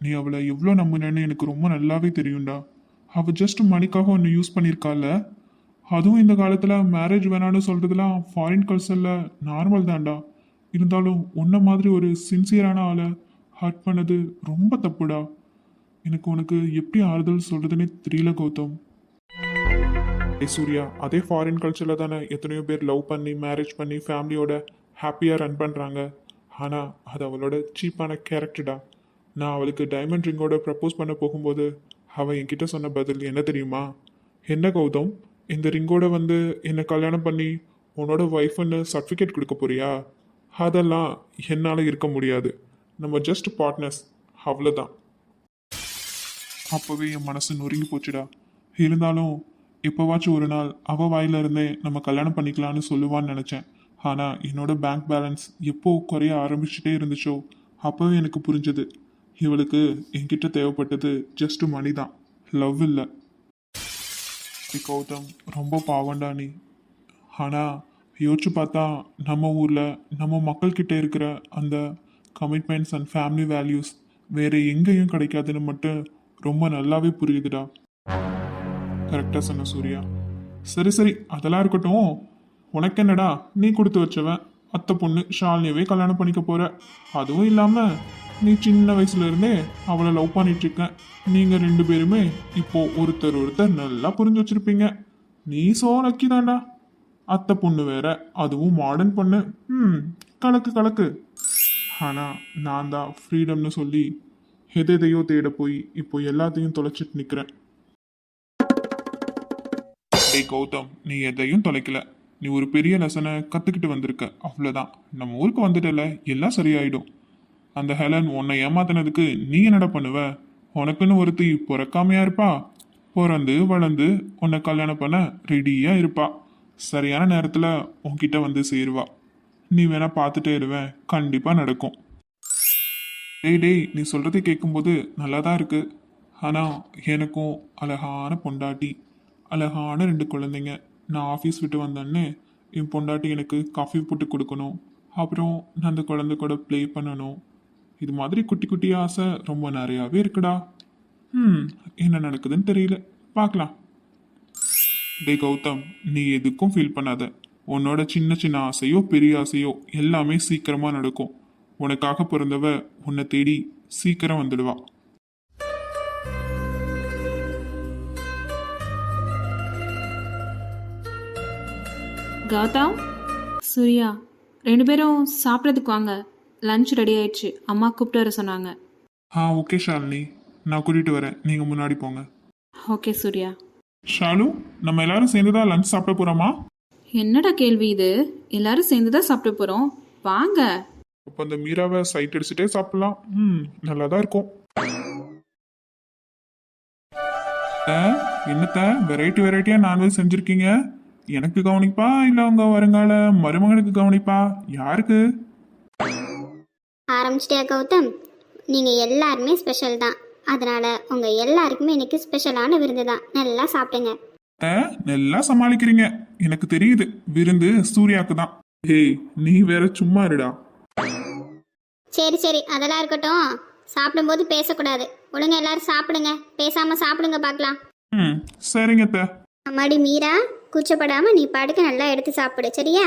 நீ அவளை எவ்வளோ நம்பினேன்னு எனக்கு ரொம்ப நல்லாவே தெரியும்டா. அவள் ஜஸ்ட் மணிக்காக ஒன்று யூஸ் பண்ணியிருக்காள் அதுவும் இந்த காலத்தில் மேரேஜ் வேணான்னு சொல்கிறதுலாம் ஃபாரின் கல்ச்சரில் நார்மல் தான்டா. இருந்தாலும் உன்ன மாதிரி ஒரு சின்சியரான ஆளை ஹர்ட் பண்ணது ரொம்ப தப்புடா. எனக்கு உனக்கு எப்படி ஆறுதல் சொல்கிறதுனே தெரியல கௌதம். ஏ சூர்யா அதே ஃபாரின் கல்ச்சரில் தானே எத்தனையோ பேர் லவ் பண்ணி மேரேஜ் பண்ணி ஃபேமிலியோட ஹாப்பியாக ரன் பண்ணுறாங்க ஆனால் அது அவளோட சீப்பான கேரக்டர்டா நான் அவளுக்கு டைமண்ட் ரிங்கோட ப்ரப்போஸ் பண்ண போகும்போது அவள் என்கிட்ட சொன்ன பதில் என்ன தெரியுமா? என்ன கௌதம்? இந்த ரிங்கோட வந்து என்னை கல்யாணம் பண்ணி உன்னோட ஒய்ஃப்னு சர்டிஃபிகேட் கொடுக்க போறியா? அதெல்லாம் என்னால் இருக்க முடியாது. நம்ம ஜஸ்ட் பார்ட்னர்ஸ் அவ்வளோதான் அப்போவே என் மனசு நொறுங்கி போச்சுடா. இருந்தாலும் எப்போவாச்சும் ஒரு நாள் அவள் வாயிலிருந்தே நம்ம கல்யாணம் பண்ணிக்கலாம்னு சொல்லுவான்னு நினச்சேன். ஆனால் என்னோட பேங்க் பேலன்ஸ் எப்போ குறைய ஆரம்பிச்சுட்டே இருந்துச்சோ அப்போவே எனக்கு புரிஞ்சது. இவளுக்கு என்கிட்ட தேவைப்பட்டது ஜஸ்ட் மணி தான் லவ் இல்லை கௌதம் ரொம்ப பாவண்டா நீ. ஆனால் யோசிச்சு பார்த்தா நம்ம ஊரில் நம்ம மக்கள்கிட்ட இருக்கிற அந்த கமிட்மெண்ட்ஸ் அண்ட் ஃபேமிலி வேல்யூஸ் வேறு எங்கேயும் கிடைக்காதுன்னு மட்டும் ரொம்ப நல்லாவே புரியுதுடா. கரெக்டாக சொன்ன சூர்யா. சரி சரி அதெல்லாம் இருக்கட்டும். உனக்கு என்னடா? நீ கொடுத்து வச்சவன். அத்தை பொண்ணு ஷாலினியவே கல்யாணம் பண்ணிக்க போற. அதுவும் இல்லாமல் நீ சின்ன வயசுல இருந்தே அவளை லவ் பண்ணிட்டு இருக்க நீங்கள் ரெண்டு பேருமே இப்போ ஒருத்தர் ஒருத்தர் நல்லா புரிஞ்சு வச்சிருப்பீங்க. நீ சோ லக்கி தாண்டா அத்தை பொண்ணு வேற அதுவும் மாடர்ன் பொண்ணு. ம் கலக்கு கலக்கு. ஆனால் நான் தான் ஃப்ரீடம்னு சொல்லி எதையோ தேட போய் இப்போ எல்லாத்தையும் தொலைச்சிட்டு நிற்கிறேன் டேய் கௌதம் நீ எதையும் தொலைக்கல. நீ ஒரு பெரிய லெசனை கற்றுக்கிட்டு வந்திருக்க. அவ்வளோதான் நம்ம ஊருக்கு வந்துட்டல எல்லாம் சரியாயிடும். அந்த ஹெலன் உன்னை ஏமாத்தினதுக்கு நீ என்னடா பண்ணுவ? உனக்குன்னு ஒருத்தி பிறக்காமையா இருப்பா? பிறந்து வளர்ந்து உன்னை கல்யாணம் பண்ண ரெடியாக இருப்பா. சரியான நேரத்தில் உன்கிட்ட வந்து சேருவா. நீ வேணா பார்த்துட்டே இருவேன். கண்டிப்பாக நடக்கும். டேய் டேய் நீ சொல்கிறத கேட்கும்போது நல்லா தான் இருக்குது ஆனால் எனக்கும் அழகான பொண்டாட்டி அழகான ரெண்டு குழந்தைங்க. நான் ஆஃபீஸ் விட்டு வந்தோடனே என் பொண்டாட்டி எனக்கு காஃபி போட்டு கொடுக்கணும். அப்புறம் நான் அந்த குழந்தை கூட ப்ளே பண்ணணும். இது மாதிரி குட்டி குட்டி ஆசை ரொம்ப நிறையாவே இருக்குடா. ம் என்ன நடக்குதுன்னு தெரியல. பார்க்கலாம். டேய் கௌதம் நீ எதுக்கும் ஃபீல் பண்ணாத. உன்னோட சின்ன சின்ன ஆசையோ பெரிய ஆசையோ எல்லாமே சீக்கிரமாக நடக்கும். உனக்காக பிறந்தவ உன்னை தேடி சீக்கிரம் வந்துடுவா. கௌதம் சூர்யா ரெண்டு பேரும் சாப்பிட்றதுக்கு வாங்க. லஞ்ச் ரெடி ஆயிடுச்சு. அம்மா கூப்பிட்டு வர சொன்னாங்க. ஆ ஓகே ஷாலினி. நான் கூட்டிட்டு வரேன். நீங்க முன்னாடி போங்க. ஓகே சூர்யா. ஷாலு நம்ம எல்லாரும் சேர்ந்து தான் லஞ்ச் சாப்பிட போறோமா? என்னடா கேள்வி இது? எல்லாரும் சேர்ந்து தான் சாப்பிட போகிறோம் வாங்க. அப்போ அந்த மீராவை சைட் அடிச்சுட்டே சாப்பிடலாம். ம் நல்லா தான் இருக்கும் என்னத்த? வெரைட்டி வெரைட்டியா நான்வெஜ் செஞ்சிருக்கீங்க? எனக்கு கவனிப்பா? இல்ல உங்க வருங்கால மருமகனுக்கு கவனிப்பா? யாருக்கு? ஆரம்பிச்சிட்டியா கௌதம்? நீங்கள் எல்லாருமே ஸ்பெஷல் தான். அதனால் உங்கள் எல்லாருக்குமே இன்னைக்கு ஸ்பெஷலான விருந்து தான். நல்லா சாப்பிடுங்க. நல்லா சமாளிக்கிறீங்க. எனக்கு தெரியுது. விருந்து சூர்யாக்கு தான். ஏய் நீ வேற சும்மா இருடா. சரி சரி. அதெல்லாம் இருக்கட்டும். சாப்பிடும்போது பேசக்கூடாது. ஒழுங்கா எல்லாரும் சாப்பிடுங்க. பேசாமல் சாப்பிடுங்க பார்க்கலாம். ம் சரிங்க அத்தை. அம்மாடி மீரா? கூச்சப்படாமல் நீ பாட்டுக்கு நல்லா எடுத்து சாப்பிடு சரியா?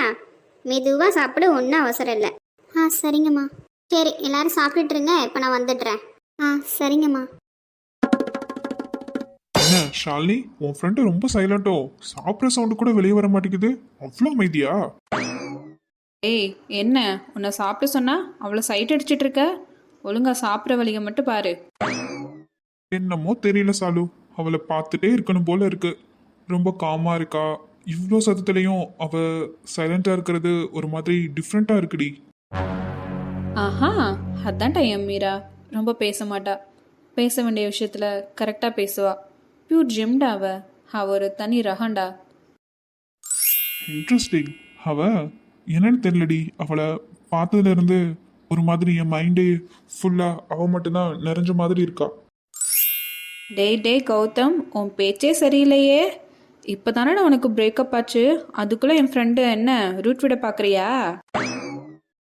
மெதுவாக சாப்பிடு ஒன்றும் அவசரம் இல்லை. ஆ சரிங்கம்மா. சரி எல்லாரும் சாப்பிட்டுட்டுருங்க இப்போ நான் வந்துடுறேன். ஆ சரிங்கம்மா. என்ன ஷாலினி உன் ஃப்ரெண்டு ரொம்ப சைலண்டோ சாப்பிட்ற சவுண்டு கூட வெளியே வர மாட்டேங்குது. அவ்வளோ அமைதியா? ஏய் என்ன? உன்னை சாப்பிட சொன்னா அவ்வளோ சைட் அடிச்சிட்டு இருக்க? ஒழுங்கா சாப்பிட்ற வழியை மட்டும் பாரு. என்னமோ தெரியல சாலு. அவளை பார்த்துட்டே இருக்கணும் போல இருக்கு. ரொம்ப காமா இருக்கா? இவ்வளோ சத்தத்துலேயும் அவ சைலண்டா இருக்கிறது ஒரு மாதிரி டிஃப்ரெண்டா இருக்குடி. ஆஹா அதான்டா என் மீரா. ரொம்ப பேச மாட்டா. பேச வேண்டிய விஷயத்துல கரெக்டாக பேசுவா. பியூர் ஜிம்டா அவ. அவ ஒரு தனி ரகண்டா இன்ட்ரெஸ்டிங் அவ என்னன்னு தெரியலடி. அவளை பார்த்ததுல இருந்து ஒரு மாதிரி என் மைண்டே ஃபுல்லா அவ மட்டும்தான் நிறைஞ்ச மாதிரி இருக்கா. டேய் டேய் கௌதம் உன் பேச்சே சரியில்லையே. இப்போ தானே உனக்கு பிரேக்கப் ஆச்சு? அதுக்குள்ளே என் ஃப்ரெண்டு என்ன ரூட் விட பார்க்குறியா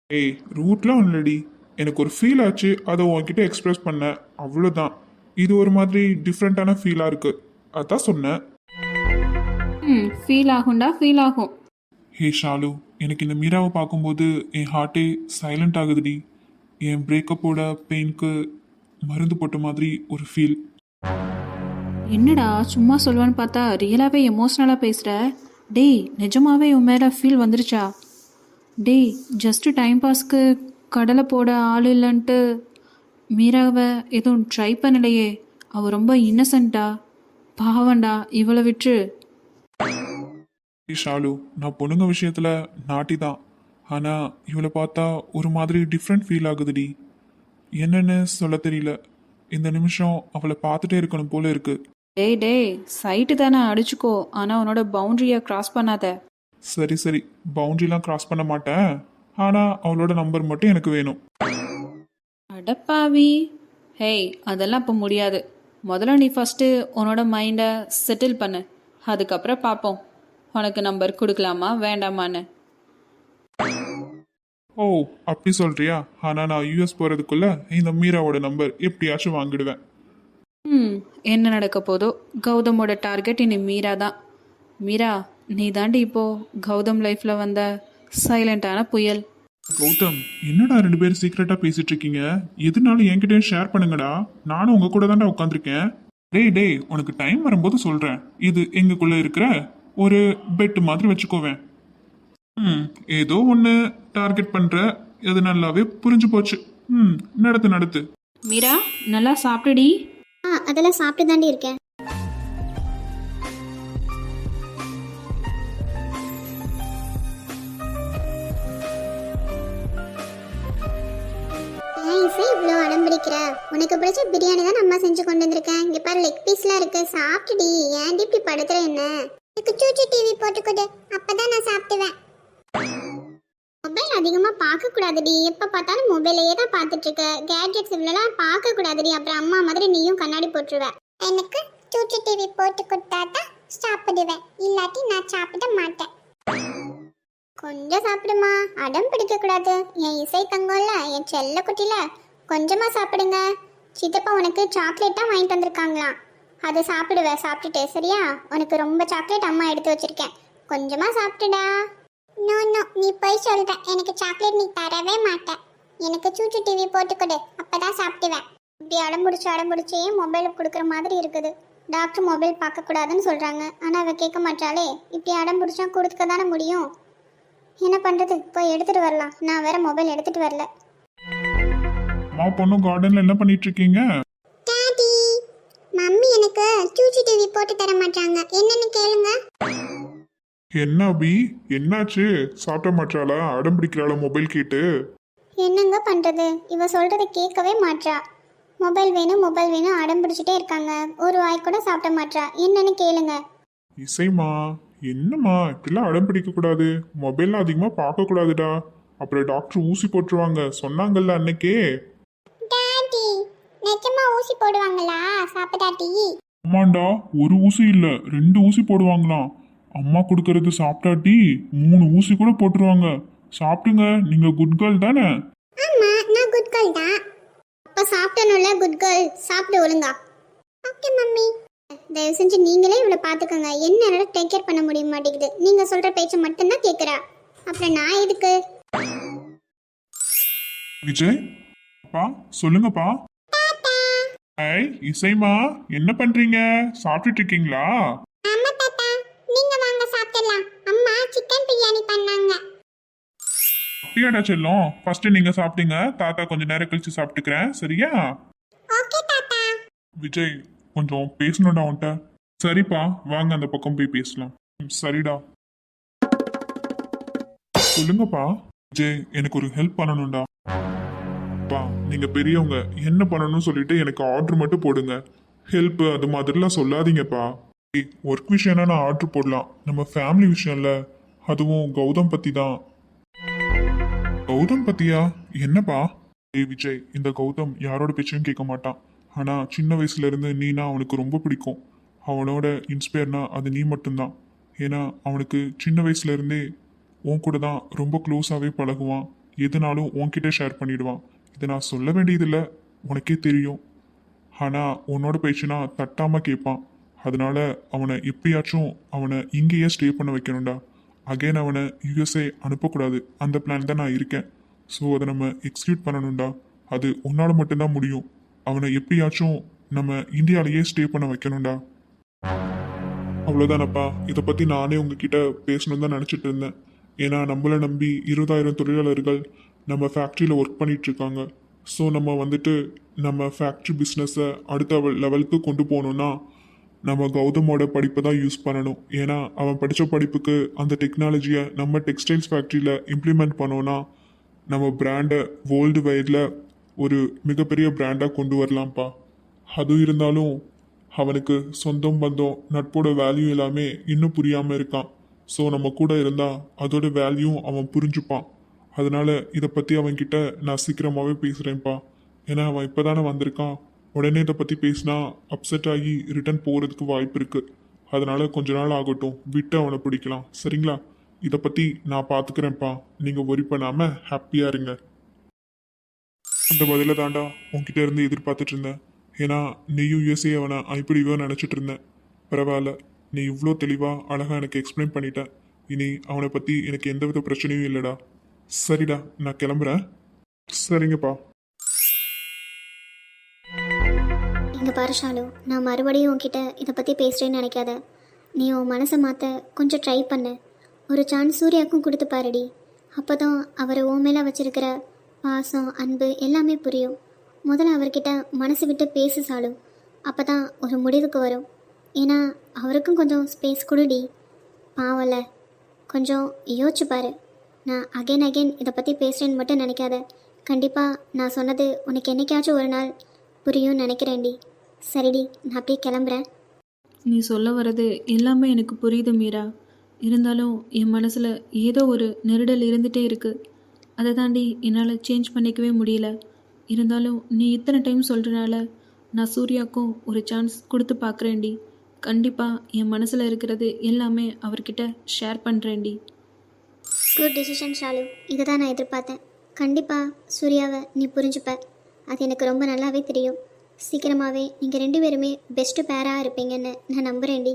ஏய் ரூட்லாம் இல்லடி. எனக்கு ஒரு ஃபீல் ஆச்சு அதை உன்கிட்ட எக்ஸ்பிரஸ் பண்ணேன். அவ்வளோதான் இது ஒரு மாதிரி டிஃப்ரெண்ட்டான ஃபீலாக இருக்கு. அதான் சொன்னேன். ம் ஃபீல் ஆகும்டா ஃபீல் ஆகும். ஹே ஷாலு எனக்கு இந்த மீராவை பார்க்கும்போது என் ஹார்ட்டே சைலண்ட் ஆகுதுடி. என் பிரேக்கப்போட பெயினுக்கு மருந்து போட்ட மாதிரி ஒரு ஃபீல் என்னடா சும்மா சொல்லுவான்னு பார்த்தா ரியலாகவே எமோஷ்னலாக பேசுகிற டேய் நிஜமாகவே உன் மேலே ஃபீல் வந்துருச்சா? டேய் ஜஸ்ட்டு டைம் பாஸ்க்கு கடலை போட ஆள் இல்லைன்ட்டு மீராவை எதுவும் ட்ரை பண்ணலையே. அவள் ரொம்ப இன்னசென்ட்டா பாவண்டா இவளை விட்டு ஷாலு நான் பொண்ணுங்க விஷயத்தில் நாட்டி தான். ஆனால் இவளை பார்த்தா ஒரு மாதிரி டிஃப்ரெண்ட் ஃபீல் ஆகுதுடி. என்னன்னு சொல்ல தெரியல. இந்த நிமிஷம் அவளை பார்த்துட்டே இருக்கணும் போல இருக்குது டேய் டேய் சைட்டு தானே அடிச்சுக்கோ. ஆனால் உன்னோட பவுண்ட்ரியை கிராஸ் பண்ணாத. சரி சரி. பவுண்டரிலாம் கிராஸ் பண்ண மாட்டேன். ஆனால் அவளோட நம்பர் மட்டும் எனக்கு வேணும். அடப்பாவி ஹேய் அதெல்லாம் இப்போ முடியாது. முதல்ல நீ ஃபஸ்ட்டு உன்னோட மைண்டை செட்டில் பண்ணு. அதுக்கப்புறம் பார்ப்போம் உனக்கு நம்பர் கொடுக்கலாமா வேண்டாமான்னு. ஓ அப்படி சொல்றியா? ஆனால் நான் யூஎஸ் போகிறதுக்குள்ள இந்த மீராவோட நம்பர் எப்படியாச்சும் வாங்கிடுவேன். ம் என்ன நடக்க போதோ? கௌதமோட டார்கெட் இனி மீரா தான். மீரா நீ தாண்டி இப்போ கௌதம் லைஃப்பில் வந்த சைலண்டான புயல். கௌதம் என்னடா ரெண்டு பேரும் சீக்கிரட்டா பேசிட்டு இருக்கீங்க? எதுனாலும் என்கிட்டயும் ஷேர் பண்ணுங்கடா. நானும் உங்க கூட தான்டா உட்காந்துருக்கேன் டேய் டேய் உனக்கு டைம் வரும்போது சொல்றேன். இது எங்களுக்குள்ள இருக்கிற ஒரு பெட் மாதிரி வச்சுக்கோவேன் ம் ஏதோ ஒன்று டார்கெட் பண்ற. அது நல்லாவே புரிஞ்சு போச்சு. ம் நடத்து நடத்து. மீரா நல்லா சாப்பிடுடி. ஆ அதெல்லாம் சாப்பிட்டு தாண்டி இருக்கேன் இவ்வளோ அடம் பிடிக்கிற உனக்கு பிடிச்ச பிரியாணி தான் அம்மா செஞ்சு கொண்டு வந்திருக்கேன். இங்கே பாரு லெக் பீஸ்லாம் இருக்கு. சாப்பிட்டுடி ஏன்டி இப்படி படுத்துற என்ன? எனக்கு சூச்சு டிவி போட்டுக்கொடு. அப்பதான் நான் சாப்பிடுவேன். மொபைல் அதிகமா பார்க்க கூடாதுடி எப்ப பார்த்தாலும் மொபைலையே தான் பார்த்துட்டு இருக்க கேட்ஜெட்ஸ் இவ்வளோலாம் பார்க்க கூடாதுடி அப்புறம் அம்மா மாதிரி நீயும் கண்ணாடி போட்டுருவ. எனக்கு சூச்சி டிவி போட்டு கொடுத்தா தான் சாப்பிடுவேன். இல்லாட்டி நான் சாப்பிட மாட்டேன். கொஞ்சம் சாப்பிடுமா. அடம் பிடிக்க கூடாது என் இசை தங்கம்ல என் செல்ல குட்டில கொஞ்சமா சாப்பிடுங்க. சித்தப்பா உனக்கு சாக்லேட் தான் வாங்கிட்டு வந்திருக்காங்களாம். அதை சாப்பிடுவேன் சாப்பிட்டுட்டு சரியா? உனக்கு ரொம்ப சாக்லேட் அம்மா எடுத்து வச்சிருக்கேன். கொஞ்சமா சாப்பிட்டுடா நோ நோ நீ போய் சொல்ற. எனக்கு சாக்லேட் நீ தரவே மாட்ட. எனக்கு சூச்சு டிவி போட்டு கொடு. அப்பதான் சாப்பிடுவேன். இப்படி அடம்பிடிச்சு அடம்பிடிச்சே மொபைல் கொடுக்குற மாதிரி இருக்குது. டாக்டர் மொபைல் பார்க்க கூடாதுன்னு சொல்றாங்க. ஆனா அவ கேட்க மாட்டாளே. இப்படி அடம்பிடிச்சா கொடுக்க தானே முடியும்? என்ன பண்றது? போய் எடுத்துட்டு வரலாம். நான் வேற மொபைல் எடுத்துட்டு வரல. மா பொண்ணு கார்டன்ல என்ன பண்ணிட்டு இருக்கீங்க டாடி மம்மி எனக்கு சூச்சி டிவி போட்டு தர மாட்டாங்க. என்னன்னு கேளுங்க. என்ன அபி? என்னாச்சு? சாப்பிட மாட்டாளா? அடம் பிடிக்கிறாளா மொபைல் கேட்டு? என்னங்க பண்றது? இவ சொல்றத கேட்கவே மாட்றா. மொபைல் வேணும் மொபைல் வேணும் அடம் பிடிச்சிட்டே இருக்காங்க. ஒரு வாய் கூட சாப்பிட மாட்றா. என்னன்னு கேளுங்க. இசைமா என்னம்மா? இப்படிலாம் அடம் பிடிக்க கூடாது. மொபைல்லாம் அதிகமா பார்க்க கூடாதுடா. அப்புறம் டாக்டர் ஊசி போட்டுருவாங்க. சொன்னாங்கல்ல அன்னைக்கே. டாடி நிஜமா ஊசி போடுவாங்களா? சாப்பிடாட்டி அம்மாண்டா ஒரு ஊசி இல்ல. ரெண்டு ஊசி போடுவாங்களாம். அம்மா கொடுக்கறது சாப்பிட்டாட்டி மூணு ஊசி கூட போட்டுருவாங்க. சாப்பிடுங்க நீங்க குட் கேர்ள் தானே? ஆமா நான் குட் கேர்ள் தான். அப்ப சாப்பிட்டனும்ல குட் கேர்ள் சாப்பிடு ஒழுங்கா. Okay mummy. தயவு செஞ்சு நீங்களே இவளை பார்த்துக்கோங்க. என்ன என்னால் டேக் கேர் பண்ண முடிய மாட்டேங்குது. நீங்க சொல்ற பேச்சை மட்டும்தான் கேட்குறா அப்புறம் நான் எதுக்கு? விஜய் அப்பா சொல்லுங்கப்பா. ஐ இசைமா என்ன பண்றீங்க? சாப்பிட்டுட்டு இருக்கீங்களா ஆமா தாத்தா நீங்க வாங்க சாப்பிடலாம் அம்மா சிக்கன் பிரியாணி பண்ணாங்க அப்படியாடா செல்லம்? ஃபர்ஸ்ட் நீங்க சாப்பிட்டீங்க. தாத்தா கொஞ்ச நேரம் கழிச்சு சாப்பிட்டுக்கிறேன். சரியா? ஓகே தாத்தா. விஜய் கொஞ்சம் பேசணும்டா உன்கிட்ட. சரிப்பா வாங்க அந்த பக்கம் போய் பேசலாம். சரிடா. சொல்லுங்கப்பா. விஜய் எனக்கு ஒரு ஹெல்ப் பண்ணணும்டா. பா நீங்க பெரியவங்க என்ன பண்ணணும்னு சொல்லிட்டு எனக்கு ஆர்டர் மட்டும் போடுங்க. ஹெல்ப் அது மாதிரிலாம் சொல்லாதீங்கப்பா. ஒர்க் விஷயம்னா நான் ஆர்டர் போடலாம். நம்ம ஃபேமிலி விஷயம்ல அதுவும் கௌதம் பத்தி தான் கௌதம் பத்தியா? என்னப்பா? ஏ விஜய் இந்த கௌதம் யாரோட பேச்சையும் கேட்க மாட்டான். ஆனா சின்ன வயசுல இருந்து நீனா அவனுக்கு ரொம்ப பிடிக்கும். அவனோட இன்ஸ்பயர்னா அது நீ மட்டும்தான். ஏன்னா அவனுக்கு சின்ன வயசுல இருந்தே உன் கூட தான் ரொம்ப க்ளோஸாகவே பழகுவான். எதுனாலும் உன்கிட்ட ஷேர் பண்ணிடுவான். இதை நான் சொல்ல வேண்டியதில்லை. உனக்கே தெரியும். ஆனால் உன்னோட பேச்சுனா தட்டாமல் கேட்பான். அதனால அவனை எப்படியாச்சும் அவனை இங்கேயே ஸ்டே பண்ண வைக்கணும்டா. அகைன் அவனை யூஎஸ்ஏ அனுப்பக்கூடாது. அந்த பிளான் தான் நான் இருக்கேன். ஸோ அதை நம்ம எக்ஸிக்யூட் பண்ணணும்டா. அது உன்னால் மட்டும்தான் முடியும். அவனை எப்படியாச்சும் நம்ம இந்தியாவிலேயே ஸ்டே பண்ண வைக்கணும்டா. அவ்வளோதானப்பா இதை பற்றி நானே உங்ககிட்ட பேசணும் தான் நினச்சிட்டு இருந்தேன். ஏன்னா நம்மளை நம்பி இருபதாயிரம் தொழிலாளர்கள் நம்ம ஃபேக்ட்ரியில் ஒர்க் பண்ணிகிட்ருக்காங்க ஸோ நம்ம வந்துட்டு நம்ம ஃபேக்ட்ரி பிஸ்னஸை அடுத்த லெவலுக்கு கொண்டு போகணுன்னா நம்ம கௌதமோட படிப்பை தான் யூஸ் பண்ணணும். ஏன்னா அவன் படித்த படிப்புக்கு அந்த டெக்னாலஜியை நம்ம டெக்ஸ்டைல்ஸ் ஃபேக்ட்ரியில் இம்ப்ளிமெண்ட் பண்ணோன்னா நம்ம பிராண்டை வேர்ல்டு வைடில் ஒரு மிகப்பெரிய பிராண்டாக கொண்டு வரலாம்ப்பா. அது இருந்தாலும் அவனுக்கு சொந்தம் பந்தம் நட்போட வேல்யூ எல்லாமே இன்னும் புரியாமல் இருக்கான். ஸோ நம்ம கூட இருந்தால் அதோட வேல்யூ அவன் புரிஞ்சுப்பான். அதனால் இதை பற்றி அவன்கிட்ட நான் சீக்கிரமாகவே பேசுகிறேன்ப்பா ஏன்னா அவன் இப்போ தானே வந்திருக்கான். உடனே இதை பற்றி பேசினா அப்செட் ஆகி ரிட்டர்ன் போகிறதுக்கு வாய்ப்பு இருக்குது அதனால் கொஞ்ச நாள் ஆகட்டும். விட்டு அவனை பிடிக்கலாம். சரிங்களா? இதை பற்றி நான் பார்த்துக்கிறேன்ப்பா நீங்கள் ஒரி பண்ணாமல் ஹாப்பியாக இருங்க. அந்த பதில தாண்டா உன்கிட்ட இருந்து எதிர்பார்த்துட்டு இருந்தேன். ஏன்னா நீயும் யூஎஸ்ஏ அவனை அனுப்பிடுவோ நினச்சிட்டு இருந்தேன். பரவாயில்ல. நீ இவ்வளோ தெளிவாக அழகாக எனக்கு எக்ஸ்பிளைன் பண்ணிட்ட. இனி அவனை பற்றி எனக்கு எந்தவித பிரச்சனையும் இல்லைடா. சரிடா நான் கிளம்புறேன். சரிங்கப்பா. இங்கே பாரு ஷாலு நான் மறுபடியும் உன்கிட்ட இதை பற்றி பேசுகிறேன்னு நினைக்காத. நீ உன் மனசை மாற்ற கொஞ்சம் ட்ரை பண்ணு. ஒரு சான்ஸ் சூர்யாவுக்கும் கொடுத்து பாருடி. அப்போ தான் அவர் ஓ மேலே வச்சுருக்கிற பாசம் அன்பு எல்லாமே புரியும். முதல்ல அவர்கிட்ட மனசு விட்டு பேசு சாலு அப்போ தான் ஒரு முடிவுக்கு வரும். ஏன்னா அவருக்கும் கொஞ்சம் ஸ்பேஸ் கொடுடி. பாவல கொஞ்சம் யோசிச்சு பாரு. நான் அகைன் அகைன் இதை பற்றி பேசுகிறேன்னு மட்டும் நினைக்காத. கண்டிப்பாக நான் சொன்னது உனக்கு என்னைக்காச்சும் ஒரு நாள் புரியும்னு நினைக்கிறேன்டி. சரிடி நான் அப்படியே கிளம்புறேன். நீ சொல்ல வர்றது எல்லாமே எனக்கு புரியுது மீரா. இருந்தாலும் என் மனசில் ஏதோ ஒரு நெருடல் இருந்துகிட்டே இருக்குது அதை தாண்டி என்னால் சேஞ்ச் பண்ணிக்கவே முடியல. இருந்தாலும் நீ இத்தனை டைம் சொல்கிறனால நான் சூர்யாவுக்கும் ஒரு சான்ஸ் கொடுத்து பார்க்குறேன்டி. கண்டிப்பாக என் மனசில் இருக்கிறது எல்லாமே அவர்கிட்ட ஷேர் பண்ணுறேன்டி குட் டிசிஷன் ஷாலு. இதை தான் நான் எதிர்பார்த்தேன். கண்டிப்பாக சூர்யாவை நீ புரிஞ்சுப்ப. அது எனக்கு ரொம்ப நல்லாவே தெரியும். சீக்கிரமாகவே நீங்கள் ரெண்டு பேருமே பெஸ்ட்டு பேராக இருப்பீங்கன்னு நான் நம்புகிறேன்டி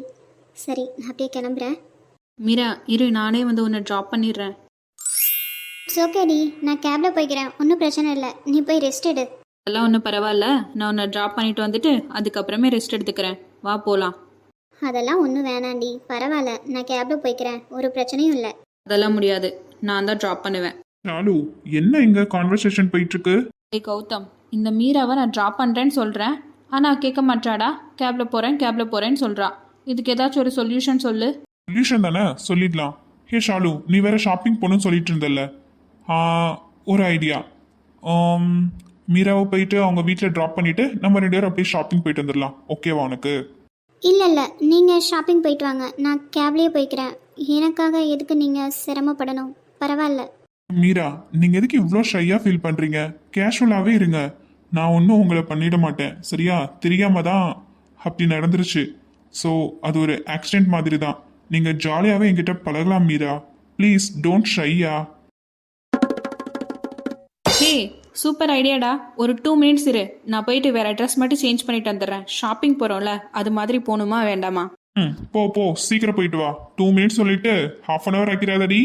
சரி நான் அப்படியே கிளம்புறேன். மீரா இரு நானே வந்து உன்னை ட்ராப் பண்ணிடுறேன். இட்ஸ் ஓகேடி நான் கேபில் போய்க்கிறேன். ஒன்றும் பிரச்சனை இல்லை. நீ போய் ரெஸ்ட் எடு. அதெல்லாம் ஒன்றும் பரவாயில்ல. நான் உன்னை ட்ராப் பண்ணிட்டு வந்துட்டு அதுக்கப்புறமே ரெஸ்ட் எடுத்துக்கிறேன். வா போகலாம் அதெல்லாம் ஒன்றும் வேணாண்டி பரவாயில்ல நான் கேபில் போய்க்கிறேன். ஒரு பிரச்சனையும் இல்லை. அதெல்லாம் முடியாது. நான் தான் ட்ராப் பண்ணுவேன். சாலு என்ன இங்க கான்வர்சேஷன் போயிட்டு இருக்கு? ஏய் கௌதம் இந்த மீராவை நான் ட்ராப் பண்ணுறேன்னு சொல்கிறேன் ஆனால் கேட்க மாட்டாடா. கேபில் போகிறேன் கேபில் போகிறேன்னு சொல்கிறா இதுக்கு ஏதாச்சும் ஒரு சொல்யூஷன் சொல்லு. சொல்யூஷன் தானே? சொல்லிடலாம். ஹே ஷாலு நீ வேற ஷாப்பிங் போகணும்னு சொல்லிட்டு இருந்தல்ல. ஆ, ஒரு ஐடியா மீராவை போயிட்டு அவங்க வீட்டில் ட்ராப் பண்ணிட்டு நம்ம ரெண்டு பேரும் அப்படியே ஷாப்பிங் போயிட்டு வந்துடலாம். ஓகேவா உனக்கு? இல்லை இல்லை. நீங்கள் ஷாப்பிங் போயிட்டு வாங்க. நான் கேப்லேயே போய்க்கிறேன். எனக்காக எதுக்கு நீங்கள் சிரமப்படணும்? பரவாயில்ல. மீரா நீங்க எதுக்கு இவ்வளோ ஷையா ஃபீல் பண்றீங்க? கேஷுவலாவே இருங்க. நான் ஒன்றும் உங்களை பண்ணிட மாட்டேன். சரியா? தெரியாம தான் அப்படி நடந்துருச்சு. ஸோ அது ஒரு ஆக்சிடென்ட் மாதிரி தான் நீங்க ஜாலியாவே என்கிட்ட பழகலாம் மீரா. ப்ளீஸ் டோன்ட் ஷையா ஹே சூப்பர் ஐடியாடா ஒரு டூ மினிட்ஸ் இரு. நான் போயிட்டு வேற ட்ரெஸ் மட்டும் சேஞ்ச் பண்ணிட்டு வந்துடுறேன். ஷாப்பிங் போகிறோம்ல அது மாதிரி போகணுமா வேண்டாமா? ம் போ போ. சீக்கிரம் போயிட்டு வா. டூ மினிட்ஸ் சொல்லிட்டு ஹாஃப் அன் ஹவர் ஆக்கிறாதடி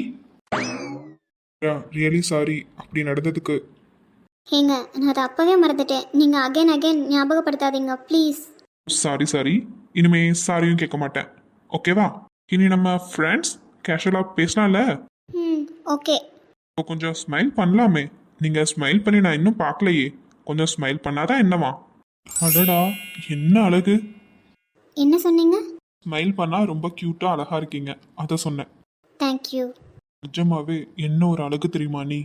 ரியலி சாரி அப்படி நடந்ததுக்கு. ஏங்க நான் அதை அப்போவே மறந்துட்டேன். நீங்கள் அகைன் அகைன் ஞாபகப்படுத்தாதீங்க ப்ளீஸ் சாரி சாரி இனிமே சாரியும் கேட்க மாட்டேன். ஓகேவா இனி நம்ம ஃப்ரெண்ட்ஸ் கேஷுவலாக பேசலாம்ல? ம் ஓகே இப்போ கொஞ்சம் ஸ்மைல் பண்ணலாமே. நீங்க ஸ்மைல் பண்ணி நான் இன்னும் பார்க்கலையே. கொஞ்சம் ஸ்மைல் பண்ணாதான் என்னவா? அடடா என்ன அழகு. என்ன சொன்னீங்க? ஸ்மைல் பண்ணா ரொம்ப கியூட்டா அழகா இருக்கீங்க. அதை சொன்னேன். தேங்க்யூ நிஜமாவே என்ன ஒரு அழகு தெரியுமா நீ?